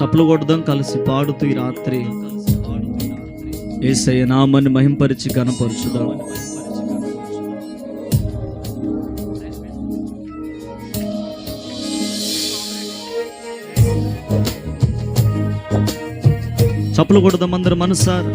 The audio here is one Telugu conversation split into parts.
చప్పులు కొడదాం కలిసి పాడుతూ ఈ రాత్రి. ఏసయ్య నామని మహింపరిచి కనపరుచుదాం చప్పులు కొడదాం అందరు మనసారు?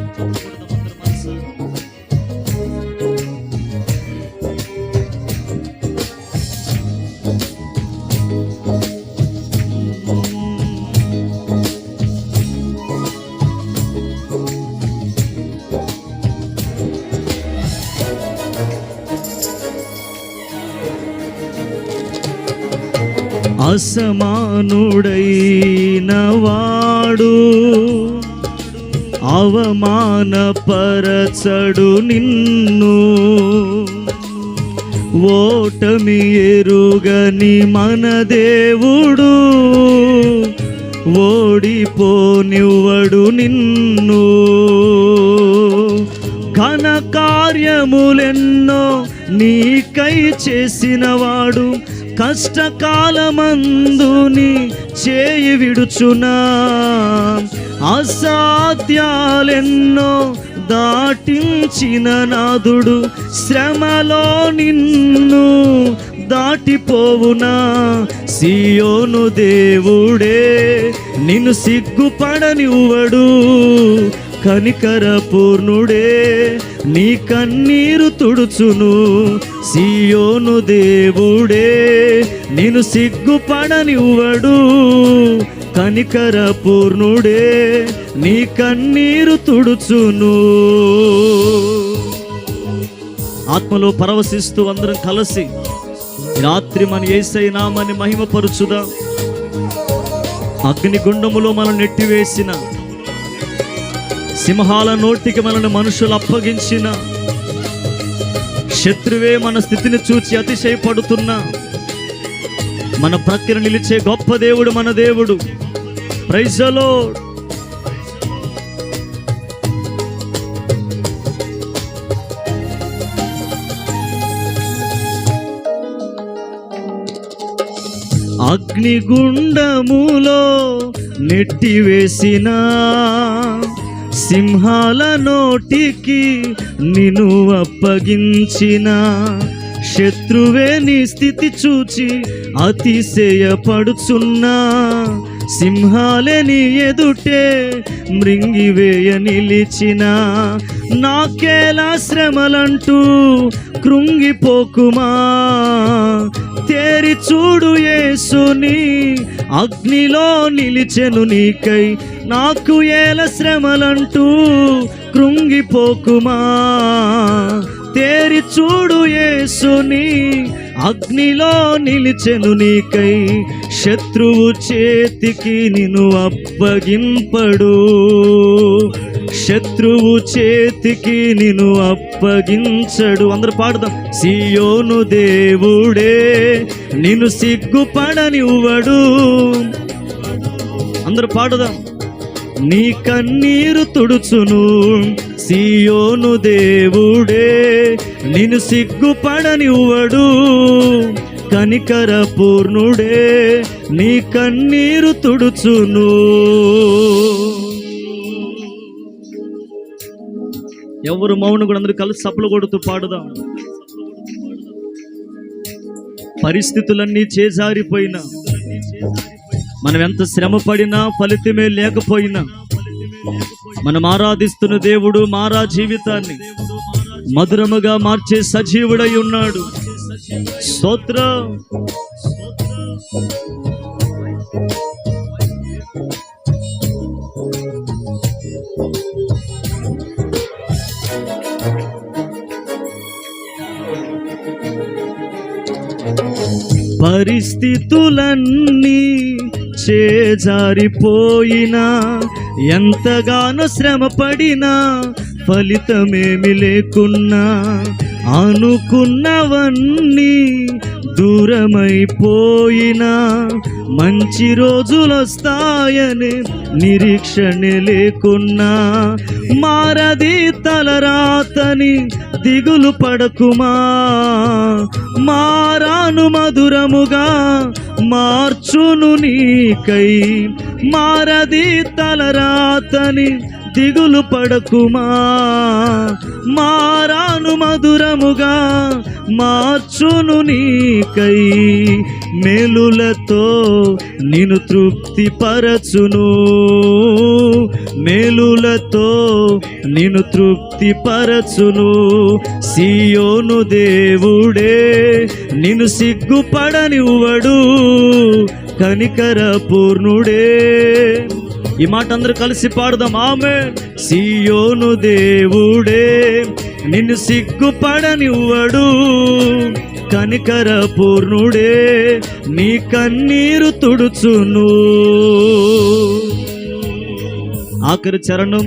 అసమానుడైన వాడు అవమానపరచడు నిన్ను. ఓటమి ఎరుగని మన దేవుడు ఓడిపోనివ్వడు నిన్ను. ఘన కార్యములెన్నో నీకై చేసినవాడు కష్టకాలమందుని చేయి విడుచునా. అసాధ్యాలెన్నో దాటించిన నాదుడు శ్రమలో నిన్ను దాటిపోవునా. సియోను దేవుడే నిన్ను సిగ్గుపడనివ్వడు. కనికర పూర్ణుడే నీ కన్నీరు తుడుచును. సియోను దేవుడే నేను సిగ్గుపడనివ్వడు. కనికర పూర్ణుడే నీ కన్నీరు తుడుచును. ఆత్మలో పరవశిస్తూ అందరం కలిసి రాత్రి మన ఏసై నామని మహిమపరుచుదా. అగ్నిగుండములో మనం నెట్టివేసిన సింహాల నోటికి మనల్ని మనుషులు అప్పగించిన శత్రువే మన స్థితిని చూచి అతిశయపడుతున్నా మన ప్రక్కన నిలిచే గొప్ప దేవుడు మన దేవుడు. ప్రైజలో అగ్నిగుండములో నెట్టివేసిన సింహాల నోటికి నిన్ను అప్పగించిన. శత్రువే నీ స్థితి చూచి అతిశయపడుచున్నా. సింహాలని ఎదుటే మృంగివేయ నిలిచిన నాకేలా శ్రమలంటూ కృంగిపోకుమా? తేరి చూడు యేసుని అగ్నిలో నిలిచెను నీకై నాకు ఏల శ్రమలంటూ కృంగిపోకుమా? తేరి చూడు యేసుని అగ్నిలో నిలిచెను నీకై శత్రువు చేతికి నిన్ను అప్పగింపడు. శత్రువు చేతికి నిన్ను అప్పగించడు. అందరు పాడుదాం. సియోను దేవుడే నిన్ను సిగ్గుపడనివ్వడు. అందరు పాడుదాం. నీ కన్నీరు తుడుచును సియోను దేవుడే నిన్ను సిగ్గుపడనివ్వడు. కనికర పూర్ణుడే నీ కన్నీరు తుడుచును. ఎవరు మౌన కూడా అందరూ కలిసి సప్పులు కొడుతూ పాడుదాం. పరిస్థితులన్నీ చేజారిపోయినా మనం ఎంత శ్రమ పడినా ఫలితమే లేకపోయినా మనం ఆరాధిస్తున్న దేవుడు మారా జీవితాన్ని మధురముగా మార్చే సజీవుడై ఉన్నాడు. స్తోత్ర పరిస్థితులన్నీ చేజారిపోయినా ఎంతగానో శ్రమ పడినా ఫలితమేమి లేకున్నా అనుకున్నవన్నీ దూరమైపోయినా మంచి రోజులొస్తాయని నిరీక్షణ లేకున్నా మారది తలరాతని దిగులు పడకుమా? మారాను మధురముగా మార్చును నీకై మారది తలరాతని దిగులు పడకుమా? మారాను మధురముగా మార్చును నీకై. మేలులతో నిన్ను తృప్తి పరచును మేలులతో నిన్ను తృప్తి పరచును సియోను దేవుడే నిన్ను సిగ్గుపడనివ్వడు. కనికర పూర్ణుడే. ఈ మాట అందరూ కలిసి పాడదాం. ఆమె సియోను దేవుడే నిన్ను సిగ్గుపడనివ్వడు. కనికర పూర్ణుడే నీ కన్నీరు తుడుచును. ఆఖరి చరణం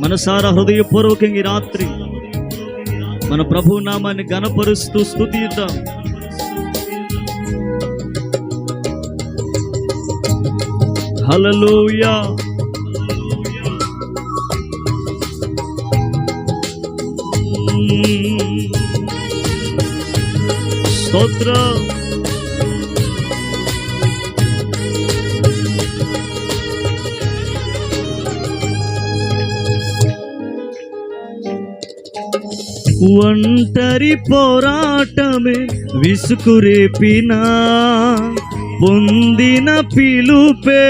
మనసారా హృదయపూర్వకంగా రాత్రి మన ప్రభు నామాన్ని గణపరుస్తూ స్థుతిద్దాం. హలలోయా స్తోత్ర ఒంటరి పోరాటమే విసుకురేపినా పొందిన పిలుపే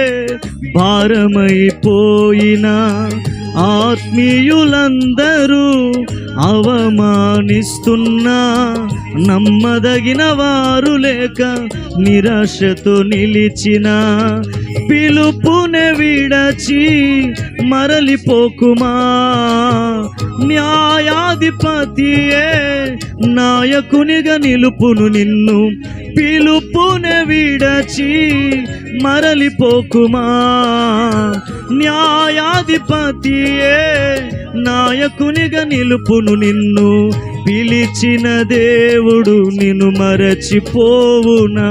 భారమైపోయిన ఆత్మీయులందరూ అవమానిస్తున్నా నమ్మదగిన వారు లేక నిరాశతో నిలిచిన పిలుపునే విడచి మరలిపోకుమా? న్యాయాధిపతియే నాయకునిగా నిలుపును నిన్ను. పిలుపునే విడచి మరలిపోకుమా? న్యాయాధిపతియే నాయకునిగా నిలుపును నిన్ను. పిలిచిన దేవుడు నిన్ను మరచిపోవునా?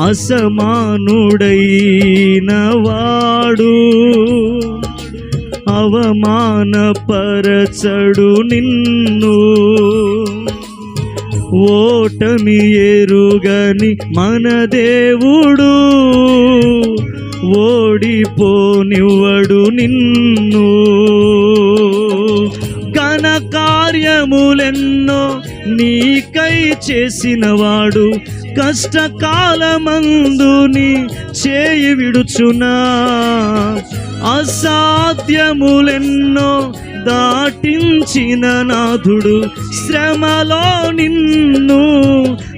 అసమానుడైన వాడు అవమానపరచడు నిన్ను. ఓటమి ఎరుగని మన దేవుడు. ఓడిపోనివ్వడు నిన్ను. ఘన కార్యములెన్నో నీకై చేసినవాడు. కష్టకాలమందుని చేయి విడుచునా? అసాధ్యములెన్నో దాటించిన నాథుడు శ్రమలో నిన్ను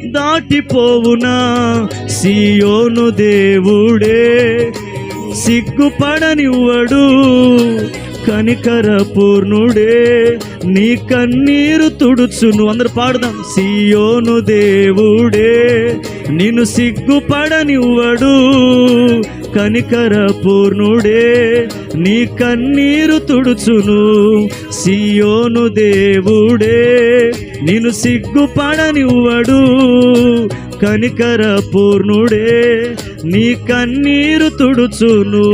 దాటిపోవునా? సియోను దేవుడే సిగ్గుపడనివ్వడు. కనికర పూర్ణుడే నీ కన్నీరు తుడుచును. అందరు పాడదాం. సియోను దేవుడే నిన్ను సిగ్గుపడనివ్వడు. కనికర పూర్ణుడే నీ కన్నీరు తుడుచును. సియోను దేవుడే నిన్ను సిగ్గుపడనివ్వడు. కనికర పూర్ణుడే నీ కన్నీరు తుడుచును.